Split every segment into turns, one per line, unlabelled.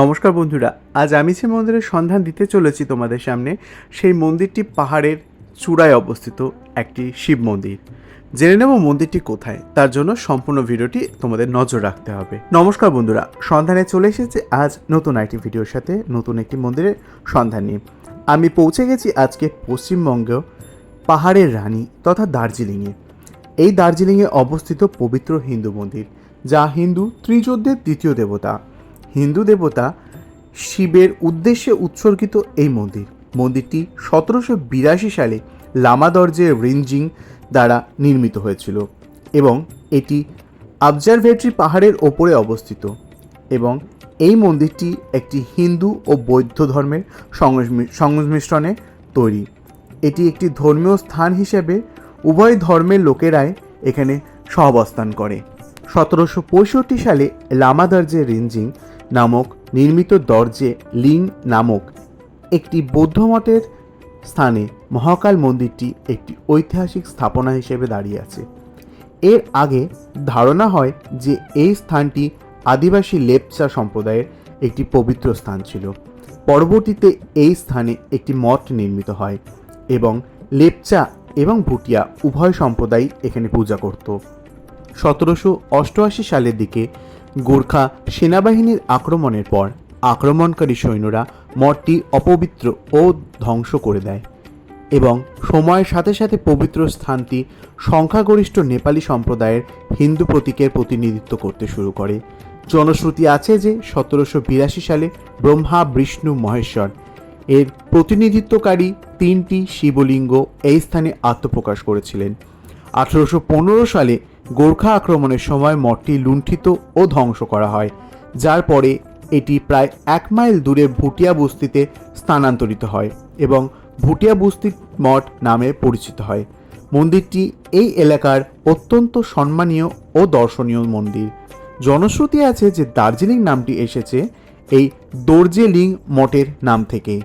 নমস্কার বন্ধুরা, আজ আমি যে মন্দিরের সন্ধান দিতে চলেছি তোমাদের সামনে, সেই মন্দিরটি পাহাড়ের চূড়ায় অবস্থিত একটি শিব মন্দির। জেনে নেব মন্দিরটি কোথায়, তার জন্য সম্পূর্ণ ভিডিওটি তোমাদের নজর রাখতে হবে। নমস্কার বন্ধুরা, সন্ধানে চলে এসেছে আজ নতুন একটি ভিডিওর সাথে, নতুন একটি মন্দিরের সন্ধান নিয়ে। আমি পৌঁছে গেছি আজকে পশ্চিমবঙ্গ পাহাড়ের রানী তথা দার্জিলিংয়ে। এই দার্জিলিংয়ে অবস্থিত পবিত্র হিন্দু মন্দির, যা হিন্দু ত্রিযোদ্ধের দ্বিতীয় দেবতা। হিন্দু দেবতা শিবের উদ্দেশ্যে উৎসর্গিত এই মন্দির। মন্দিরটি সতেরোশো বিরাশি সালে লামাদর্জে রিঞ্জিং দ্বারা নির্মিত হয়েছিল এবং এটি অবজারভেটরি পাহাড়ের ওপরে অবস্থিত এবং এই মন্দিরটি একটি হিন্দু ও বৌদ্ধ ধর্মের সংমিশ্রণে তৈরি। এটি একটি ধর্মীয় স্থান হিসেবে উভয় ধর্মের লোকেরাই এখানে সহাবস্থান করে। সতেরোশো পঁয়ষট্টি সালে লামাদর্জে রিঞ্জিং নামক নির্মিত দরজে লিং নামক একটি বৌদ্ধ মঠের স্থানে মহাকাল মন্দিরটি একটি ঐতিহাসিক স্থাপনা হিসেবে দাঁড়িয়ে আছে। এর আগে ধারণা হয় যে এই স্থানটি আদিবাসী লেপচা সম্প্রদায়ের একটি পবিত্র স্থান ছিল। পরবর্তীতে এই স্থানে একটি মঠ নির্মিত হয় এবং লেপচা এবং ভুটিয়া উভয় সম্প্রদায় এখানে পূজা করত। সতেরোশো অষ্টআশি সালের দিকে গোর্খা সেনাবাহিনীর আক্রমণের পর আক্রমণকারী সৈন্যরা মঠটি অপবিত্র ও ধ্বংস করে দেয় এবং সময়ের সাথে সাথে পবিত্র স্থানটি সংখ্যাগরিষ্ঠ নেপালি সম্প্রদায়ের হিন্দু প্রতীকের প্রতিনিধিত্ব করতে শুরু করে। জনশ্রুতি আছে যে সতেরোশো বিরাশি সালে ব্রহ্মা, বিষ্ণু, মহেশ্বর এর প্রতিনিধিত্বকারী তিনটি শিবলিঙ্গ এই স্থানে আত্মপ্রকাশ করেছিলেন। আঠেরোশো পনেরো সালে গোর্খা আক্রমণের সময় মঠটি লুণ্ঠিত ও ধ্বংস করা হয়, যার পরে এটি প্রায় এক মাইল দূরে ভুটিয়া বস্তিতে স্থানান্তরিত হয় এবং ভুটিয়া বস্তি মঠ নামে পরিচিত হয়। মন্দিরটি এই এলাকার অত্যন্ত সম্মানীয় ও দর্শনীয় মন্দির। জনশ্রুতি আছে যে দার্জিলিং নামটি এসেছে এই দর্জেলিং মঠের নাম থেকে।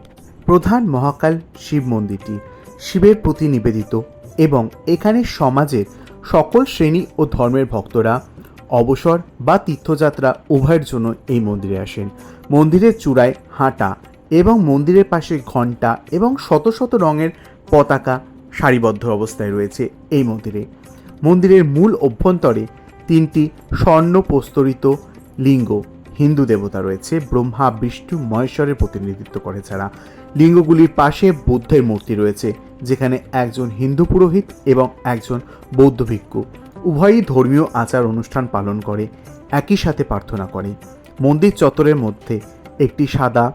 প্রধান মহাকাল শিব মন্দিরটি শিবের প্রতি নিবেদিত এবং এখানে সমাজের সকল শ্রেণি ও ধর্মের ভক্তরা অবসর বা তীর্থযাত্রা উভয়ের জন্য এই মন্দিরে আসেন। মন্দিরের চূড়ায় হাঁটা এবং মন্দিরের পাশে ঘণ্টা এবং শত শত রঙের পতাকা সারিবদ্ধ অবস্থায় রয়েছে এই মন্দিরে। মন্দিরের মূল অভ্যন্তরে তিনটি স্বর্ণ প্রস্তরিত লিঙ্গ, হিন্দু দেবতা রয়েছে, ব্রহ্মা, বিষ্ণু, মহেশ্বরের প্রতিনিধিত্ব করে ছাড়া। লিঙ্গগুলির পাশে বুদ্ধের মূর্তি রয়েছে। যেখানে একজন হিন্দু পুরোহিত এবং একজন বৌদ্ধ ভিক্ষু উভয়ই ধর্মীয় আচার অনুষ্ঠান পালন করে, একই সাথে প্রার্থনা করে। মন্দির চত্বরের মধ্যে একটি সাদা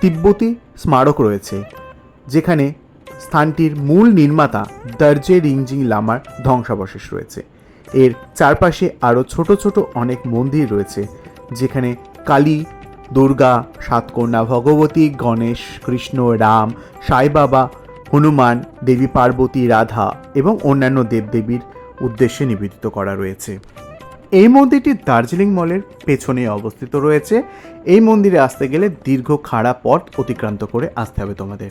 তিব্বতী স্মারক রয়েছে, যেখানে স্থানটির মূল নির্মাতা দর্জে রিংজিং লামার ধ্বংসাবশেষ রয়েছে। এর চারপাশে আরও ছোট ছোট অনেক মন্দির রয়েছে, যেখানে কালী, দুর্গা, সাতকন্যা, ভগবতী, গণেশ, কৃষ্ণ, রাম, সাই বাবা হনুমান, দেবী পার্বতী, রাধা এবং অন্যান্য দেবদেবীর উদ্দেশ্যে নিবেদিত করা রয়েছে। এই মন্দিরটি দার্জিলিং মলের পেছনে অবস্থিত রয়েছে। এই মন্দিরে আসতে গেলে দীর্ঘ খাড়া পথ অতিক্রান্ত করে আসতে হবে তোমাদের।